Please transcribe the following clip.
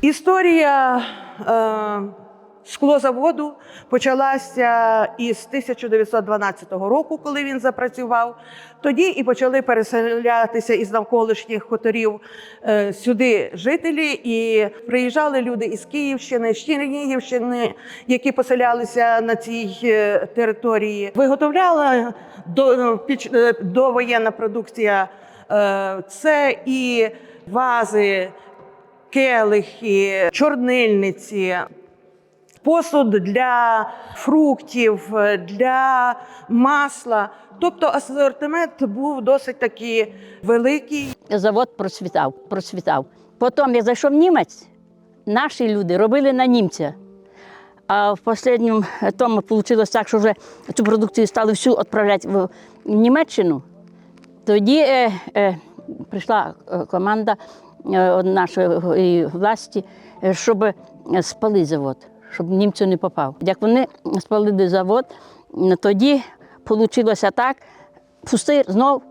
Історія е, склозаводу почалася із 1912 року, коли він запрацював. Тоді і почали переселятися із навколишніх хуторів е, сюди жителі, і приїжджали люди із Київщини, з Чернігівщини, які поселялися на цій е, території. Виготовляла до, довоєнна продукція. Це і вази, келихи, чорнильниці, посуд для фруктів, для масла. Тобто асортимент був досить таки великий. завод процвітав, процвітав. Потім, як зайшов німець, наші люди робили на німця. А в останньому тому вийшло так, що вже цю продукцію стали всю відправляти в Німеччину. Тоді е, е, прийшла е, команда нашої власті, е, щоб спали завод, щоб німцю не попав. Як вони спалили завод, тоді вийшло так, пустир знов